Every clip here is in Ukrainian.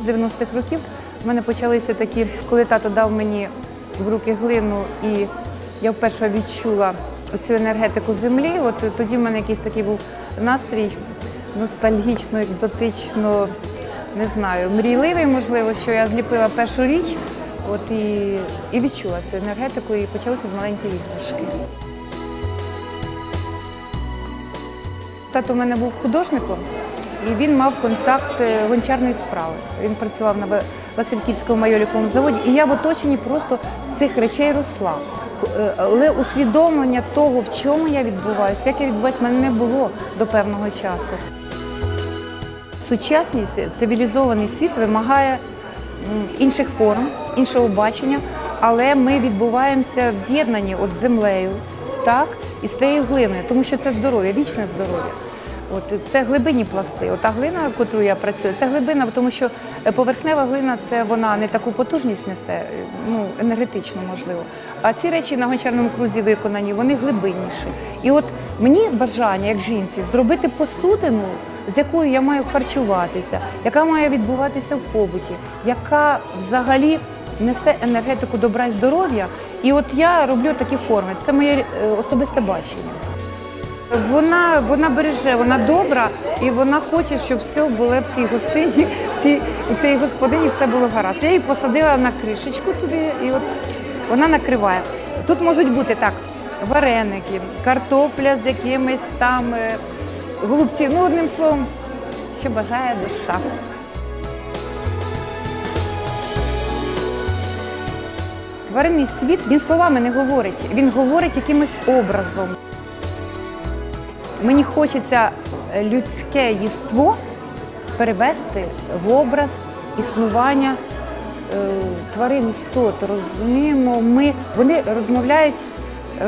З 90-х років в мене почалися такі, коли тато дав мені в руки глину, і я вперше відчула цю енергетику землі. От тоді в мене якийсь такий був настрій ностальгічно, екзотично, не знаю, мрійливий, можливо, що я зліпила першу річ. От і, і відчула цю енергетику, і почалося з маленької іграшки. Тато в мене був художником, і він мав контакт е, гончарної справи. Він працював на Васильківському майоліковому заводі, і я в оточенні просто цих речей росла. Е, Але усвідомлення того, в чому я відбуваюся, як я відбуваюся, в мене не було до певного часу. Сучасність, цивілізований світ вимагає інших форм, іншого бачення, але ми відбуваємося в з'єднанні от з землею, так, і з тією глиною, тому що це здоров'я, вічне здоров'я. От це глибинні пласти. Ота глина, яку я працюю, це глибина, тому що е, поверхнева глина це вона не таку потужність несе, е, ну енергетично можливо. А ці речі на гончарному крузі виконані, вони глибинніші. І от мені бажання, як жінці, зробити посудину, з якою я маю харчуватися, яка має відбуватися в побуті, яка взагалі несе енергетику добра і здоров'я. І от я роблю такі форми. Це моє е, особисте бачення. Вона, вона береже, вона добра і вона хоче, щоб все було в цій гостині, в цій, у цій господині все було гаразд. Я її посадила на кришечку туди, і от вона накриває. Тут можуть бути так: вареники, картопля з якимись там е, голубці. Ну, одним словом, що бажає душа. Тваринний світ він словами не говорить, він говорить якимось образом. Мені хочеться е, людське єство перевести в образ існування е, тварин істот. Розуміємо, ми вони розмовляють,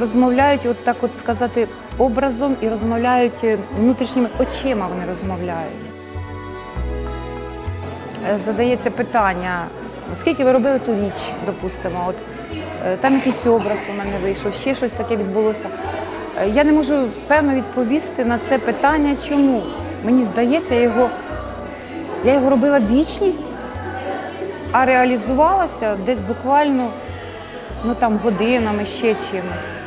розмовляють, от так от сказати, образом і розмовляють е, внутрішніми очима. Вони розмовляють. Задається питання, скільки ви робили ту річ, допустимо, от там якийсь образ у мене вийшов, ще щось таке відбулося. Я не можу певно відповісти на це питання, чому. Мені здається, я його, я його робила вічність, а реалізувалася десь буквально ну, там, годинами, ще чимось.